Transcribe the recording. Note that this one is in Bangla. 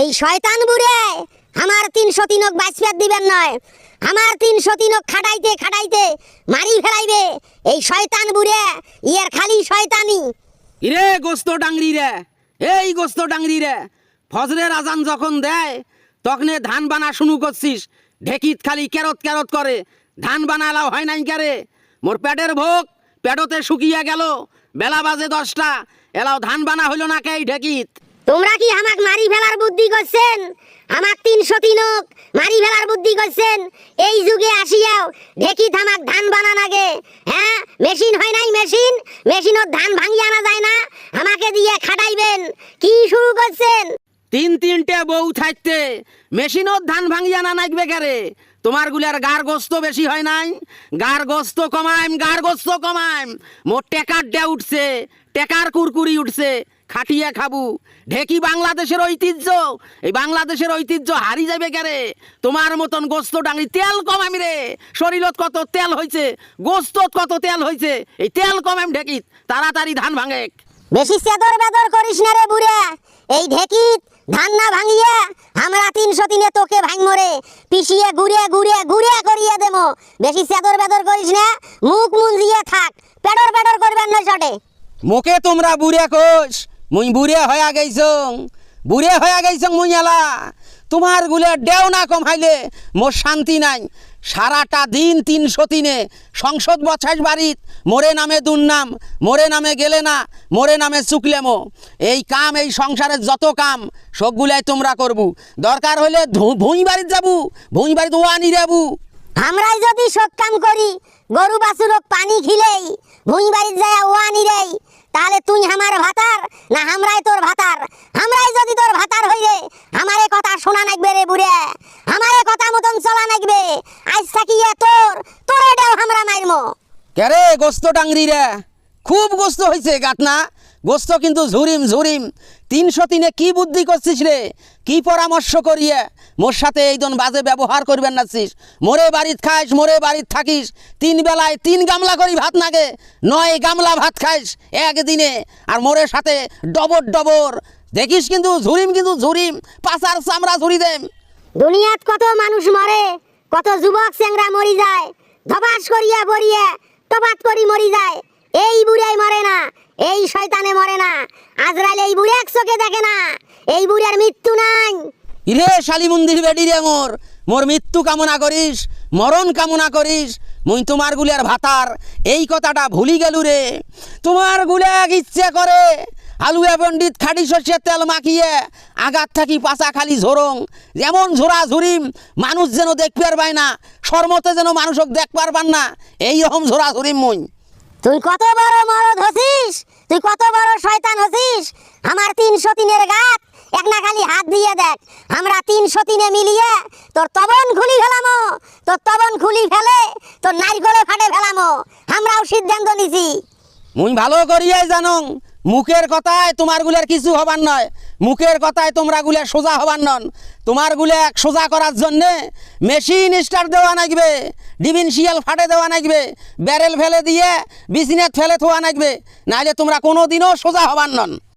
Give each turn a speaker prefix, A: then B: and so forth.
A: এই শয়তান বুড়ে, আমার তিনশো তিনক বাঁচপেট দিবেন নয়। আমার তিনশো তিনক খাটাইতে খাটাইতে মারি ফেলাইবে। এই শয়তান বুড়ে, ইয়ের খালি শয়তানি।
B: ইরে গোস্ত ডাংরি রে, এই গোস্ত ডাংরি রে, ফজরের আজান যখন দেয়, তখনে ধান বানা শুরু করছিস। ঢেকিত খালি ক্যারত ক্যারত করে। ধান বানালাও হয় নাই কারে? মোর পেটের ভোগ পেটতে শুকিয়ে গেল। বেলা বাজে দশটা, এলাও ধান বানা হইল না কে ঢেকিত?
A: তোমরা কি আমাক মারি ফেলার বুদ্ধি করছেন? আমাক তিনশো তিনক মারি ফেলার বুদ্ধি করছেন? এই যুগে আসিয়াও ঢেকি থামাক ধান বানান আগে। হ্যাঁ? মেশিন হয় নাই মেশিন? মেশিনত ধান ভাঙিয়ে আনা যায় না? আমাকে দিয়ে খাটাইবেন। কি শুরু করছেন?
B: তিন তিনটে বউ থাকতে মেশিনত ধান ভাঙিয়া না নাকবে কারে? তোমারগুলার গার গোস্ত বেশি হয় নাই? গার গোস্ত কমাইম, গার গোস্ত কমাইম। মোর টেকার ডে উঠছে, টেকার কুরকুরি উঠছে। খাটিয়ে খাবু। ঢেকি বাংলাদেশের ঐতিহ্য। এই বাংলাদেশের ঐতিহ্য হারি যাবে কারে? তোমার মতন গোস্ত ডাঙি তেল কমাইম রে। শরীরত কত তেল হইছে গোস্তত কত তেল হইছে এই তেল কমাইম ঢেকিত। তাড়াতাড়ি ধান ভাঙে
A: বেশি চেদর বেদর করিস না রে বুড়ে। এই ঢেকিত ধান না ভাঙিয়া আমরা তিনশো তিনে তোকে ভাঙমরে পিষিয়ে ঘুরিয়ে ঘুরিয়ে ঘুরিয়ে করিয়ে দেবো। বেশি চেদর বেদর করিস না মুখ মুঞ্জিয়ে থাক। পেডর পেডর করবেন না চটে।
B: মোকে তোমরা বুড়ে কোষ। মুই বুড়ে হয়ে গেছং বুড়ে হয়ে গেছং মুই এলা তোমার গুলে ডেও না কমাইলে মোর শান্তি নাই। সারাটা দিন তিনশো তিনে, সংসদ বছাইশ বাড়িত, মোরে নামে দুর্নাম, মোরে নামে গেলে না, মোরে নামে চুকলেমো। এই কাম, এই সংসারের যত কাম, সবগুলাই তোমরা করবু। দরকার হলে ভুঁই বাড়িত যাবু, ভুঁই বাড়িত ওয়ানি যাবু
A: আমরাই যদি সব কাম করি, গরু বাছুরক পানি খিলেই, ভুঁই বাড়ির যায় ওয়ানি রেই তাহলে তুই আমার ভাতার না আমরাই তোর ভাতার? আমরাই যদি তোর ভাতার হইলে আমারে কথা শোনা নাকবে রে বুড়ে। আমারে কথা মতন চলা নাকবে। আজ থাকিয়ে তোর তোর এটাও আমরা মারমো
B: কে রে গোস্ত ডাংরি রে? খুব গোস্ত হয়েছে গাতনা গোস্ত কিন্তু ঝুরিম ঝুরিম। তিনশো তিনে কি বুদ্ধি করছিস রে? কি পরামর্শ করিয়ে? মোর সাথে এই দন বাজে ব্যবহার করবেন নাছিস মোরে বাড়িত খাইস, মোরে বাড়িত থাকিস। তিন বেলায় তিন গামলা করি ভাত নাগে, নয় গামলা ভাত খাইস একদিনে। আর মোরের সাথে ডবর ডবর। দেখিস কিন্তু ঝুরিম কিন্তু ঝুরিম, পাচার চামড়া ঝুরি দেম।
A: দুনিয়াত কত মানুষ মরে, কত যুবক চেংরা মরি যায়। ধবাস করিয়া বরিয়ে টবাত করি মরি যায়। এই বুড়াই মরে না এই শয়তানে মরে না। আজরাইল এই বুড়ে এক চোখে দেখে না। এই বুড়ার মৃত্যু নাই।
B: ইরে শালি মন্দির বেডি রে মোর মোর মৃত্যু কামনা করিস, মরণ কামনা করিস, মুই তোমার গুলের ভাতার, এই কথাটা ভুলি গেলু রে। তোমার গুলেক ইচ্ছে করে আলুয়া পণ্ডিত খাটি শস্যের তেল মাখিয়ে আগাত থাকি পাশা খালি ঝোরং। যেমন ঝোরা ঝুরিম, মানুষ যেন দেখতে পারবাই না সর্মতে যেন মানুষক দেখ পারবান না, এই রকম ঝোরা ঝুরিম মুই।
A: তুই কত বড় মরদ হসিস? তুই কত বড় শয়তান হসিস? আমার তিনশো তিনের গাত, এক না খালি হাত দিয়ে দেখ। আমরা তিনে মিলিয়ে তোর তবন খুলি ফেলামো। তোর তবন খুলি ফেলে তোর নারকলে ফাটে ফেলামো। আমরাও সিদ্ধান্ত নিছি।
B: মুই ভালো করিয়াই জানং। মুখের কথায় তোমারগুলার কিছু হবার নয়। মুখের কথায় তোমরা গুলে সোজা হবার নন। তোমার গুলে সোজা করার জন্যে মেশিন স্টার্ট দেওয়া লাগবে ডিভিনশিয়াল ফাটে দেওয়া লাগবে ব্যারেল ফেলে দিয়ে বিসিনেট ফেলে থোয়া লাগবে নাহলে তোমরা কোনো দিনও সোজা হবার নন।